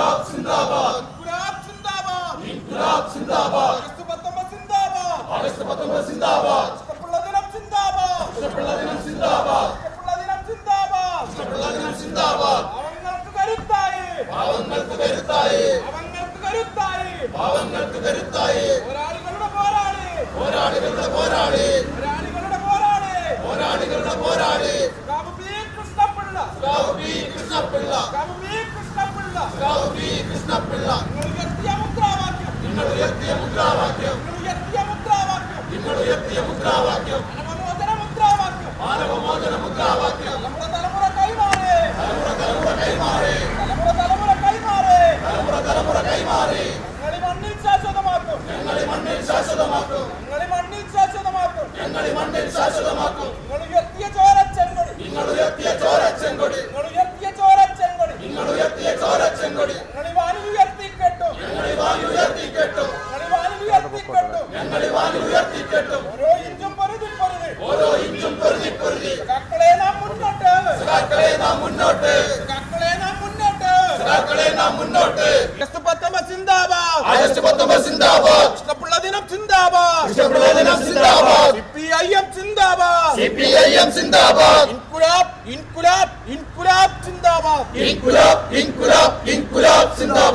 ഇൻകുലാബ് സിന്ദാബാദ്. ഇൻകുലാബ് സിന്ദാബാദ്. ഇൻകുലാബ് സിന്ദാബാദ്. ആഗസ്റ്റ് പത്തൊമ്പത് സിന്ദാബാദ്. ആഗസ്റ്റ് പത്തൊമ്പത് സിന്ദാബാദ്. ഇഷ്ടമുള്ള ദിനം സിന്ദാബാദ്. ഇഷ്ടമുള്ള ദിനം സിന്ദാബാദ്. ഇഷ്ടമുള്ള ദിനം സിന്ദാബാദ്. ഇഷ്ടമുള്ള ദിനം സിന്ദാബാദ്. പാവങ്ങൾക്ക് കരുത്തായി. പാവങ്ങൾക്ക് കരുത്തായി. പാവങ്ങൾക്ക് കരുത്തായി. പാവങ്ങൾക്ക് കരുത്തായി. പോരാളികളുടെ പോരാളി. പോരാളികളുടെ പോരാളി. പോരാളികളുടെ പോരാളി. പോരാളികളുടെ പോരാളി. കാബു ബി കൃഷ്ണപിള്ള. കാബു കൃഷ്ണപിള്ള നിങ്ങൾ ഉയർത്തിയ മുദ്രാവാക്യം നിങ്ങൾ ഉയർത്തിയ മുദ്രാവാക്യം മാനവമോചന മുദ്രാവാക്യം നമ്മുടെ തലമുറ കൈമാറി തലമുറ തലമുറ കൈമാറി തലമുറ തലമുറ കൈമാറി തലമുറ തലമുറ കൈമാറി ഞങ്ങളി മണ്ണിൽ ശാശ്വതമാക്കും. ഞങ്ങളെ മണ്ണിൽ ശാശ്വതമാക്കും. ഞങ്ങളെ മണ്ണിൽ ശാശ്വതമാക്കും. ഞങ്ങൾ ഈ മണ്ണിൽ ശാശ്വതമാക്കും. നിങ്ങൾ ഉയർത്തിയ ചോരച്ചെങ്കൊടി നിങ്ങൾ ഉയർത്തിയ ചോരച്ചെങ്കൊടി നിങ്ങൾ ഓരോ ഇഞ്ചും പൊരുതി പൊരുതി. ഓരോ ഇഞ്ചും പൊരുതി പൊരുതി. സഖാക്കളെ നാം മുന്നോട്ട്. സഖാക്കളെ നാം മുന്നോട്ട്. സഖാക്കളെ നാം മുന്നോട്ട്. സഖാക്കളെ നാം മുന്നോട്ട്. ആഗസ്റ്റ് പത്തൊമ്പത് സിന്ദാബാദ്. ആഗസ്റ്റ് പത്തൊമ്പത് സിന്ദാബാദ്. ഇഷ്ടമുള്ള ദിനം സിന്ദാബാദ്. ഇഷ്ടമുള്ള ദിനം സിന്ദാബാദ്. സിപിഐഎം സിന്ദാബാദ്. സി പി ഐ എം സിന്ദാബാദ്. ഇൻകുലാബ് ഇൻകുലാബ് ഇൻകുലാബ് സിന്ദാബാദ്. ഇൻകുലാബ് ഇൻകുലാബ് ഇൻകുലാബ് സിന്ദാബാദ്.